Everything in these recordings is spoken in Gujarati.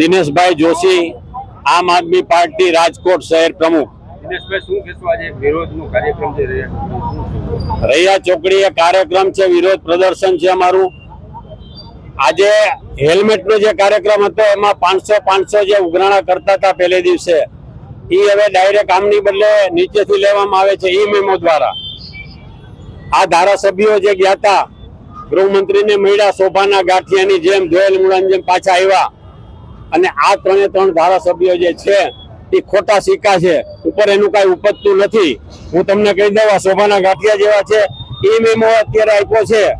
દિનેશભાઈ જોશી આમ આદમી પાર્ટી રાજકોટ શહેર પ્રમુખ. રૈયા ચોકડી એ કાર્યક્રમ છે વિરોધ પ્રદર્શન છે અમારું. આજે હેલ્મેટનો જે કાર્યક્રમ હતો એમાં પાંચસો પાંચસો જે ઉઘરાણા કરતા હતા પહેલે દિવસે એ હવે ડાયરેક્ટ આમની બદલે નીચેથી લેવામાં આવે છે ઈ મેમો દ્વારા. આ ધારાસભ્યો જે ગયા હતા ગૃહમંત્રીને મળ્યા શોભાના ગાંઠિયાની જેમ ધોયેલ મૂળાની જેમ પાછા આવ્યા. અને આ ત્રણે ત્રણ ધારાસભ્યો જે છે, એ ખોટા સિક્કા છે. ઉપર એનું કઈ ઉપજતું નથી. હું તમને કહી દઉં, આ શોભાના ગાંઠિયા જેવા છે. એ મેમો અત્યારે આપ્યો છે.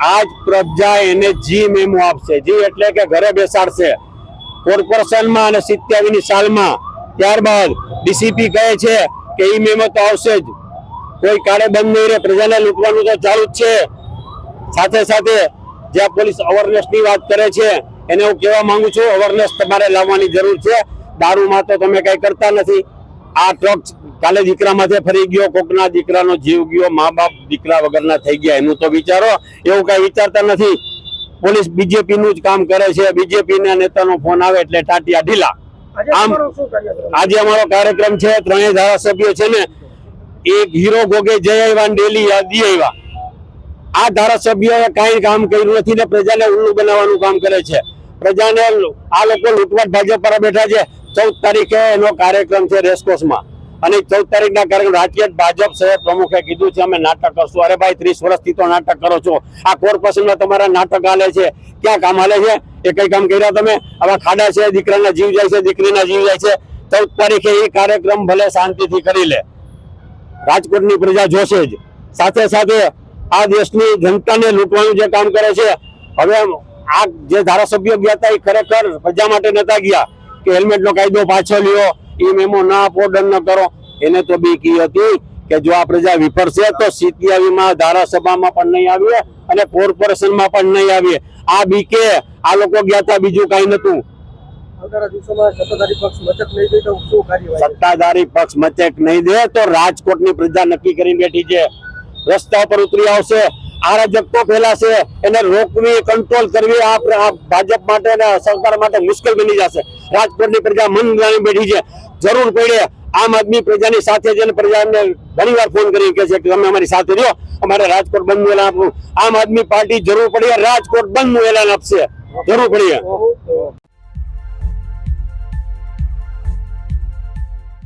આજ પ્રજા એને જી મેમો આપશે. જી એટલે કે ઘરે બેસાડશે. કોર્પોરેશનમાં અને સિત્યાવીસની સાલમાં. ત્યારબાદ ડીસીપી કહે છે કે ઈ મેમો તો આવશે જ. કોઈ કાળે બંધ નહીં રહે. પ્રજાને લૂંટવાનું તો ચાલુ જ છે. સાથે સાથે જ્યાં પોલીસ અવેરનેસની વાત કરે છે એને હું કહેવા માંગુ છું અવેરનેસ તમારે લાવવાની જરૂર છે. દારૂમાં તો તમે કઈ કરતા નથી. આ ટ્રક કાલે દીકરામાં ફરી ગયો કોકના દીકરાનો જીવ ગયો મા બાપ દીકરા વગરના થઈ ગયા એનું તો વિચારો. એવું કઈ વિચારતા નથી. પોલીસ બીજેપી નું જ કામ કરે છે. બીજેપી ના નેતાનો ફોન આવે એટલે ટાટિયા ઢીલા. આમ આજે અમારો કાર્યક્રમ છે ત્રણેય ધારાસભ્યો છે ને એક હીરો ગોગે જય આવ્યા ડેલી યાદી આવ્યા આ ધારાસભ્યોએ કાંઈ કામ કર્યું નથી ને પ્રજાને ઉલ્લુ બનાવવાનું કામ કરે છે. પ્રજાને આ લોકો લૂંટવાટ ભાજપ પર બેઠા છે. ચૌદ તારીખે એનો કાર્યક્રમ છે રેસકોર્સમાં અને ચૌદ તારીખના કાર્યક્રમ રાજ્ય ભાજપ શહેર પ્રમુખે કીધું છે, અમે નાટક કરશું. અરે ભાઈ, ત્રીસ વર્ષથી તો નાટક કરો છો. આ કોર્પોરેશનમાં તમારા નાટક હાલે છે. ક્યાં કામ હાલે છે? એ કઈ કામ કર્યા તમે? આવા ખાડા છે, દીકરાના જીવ જાય છે, દીકરીના જીવ જાય છે. ચૌદ તારીખે એ કાર્યક્રમ ભલે શાંતિથી કરી લે. રાજકોટની પ્રજા જોશે જ. સાથે સાથે આ દેશની જનતાને લૂંટવાનું જે કામ કરે છે, હવે આ જે ધારાસભ્યો ગયા હતા એ ખરેખર પ્રજા માટે નતા ગયા કે હેલ્મેટ નો કાયદો પાછો લ્યો એ મેમો ના આપો દંડ ન કરો. એને તો બી કી હતી કે જો આ પ્રજા વિફરશે તો સિત્યાવીમાં ધારાસભામાં પણ નહીં આવીએ અને કોર્પોરેશનમાં પણ નહીં આવીએ. આ બીકે આ લોકો ગયા હતા બીજું કઈ નતું સત્તાધારી પક્ષ મચક નહીં દે તો શું કાર્યવાહી સત્તાધારી પક્ષ મચેક નહીં દે તો રાજકોટની પ્રજા નક્કી કરી બેઠી છે. રસ્તા પર ઉતરી આવશે. અરાજકતા ફેલાશે એને રોકવી કંટ્રોલ કરવી, આ ભાજપ માટે અને સરકાર માટે મુશ્કેલ બની જશે. રાજકોટની પ્રજા મન જાણી બેઠી છે. જરૂર પડે આમ આદમી પ્રજાની સાથે જઈને પ્રજાને ઘણી વાર ફોન કરી કે છે કે તમે અમારી સાથે રહ્યો. અમારે રાજકોટ બંધનું એલાન આપવું આમ આદમી પાર્ટી જરૂર પડે, રાજકોટ બંધનું એલાન આપશે. જરૂર પડીએ તો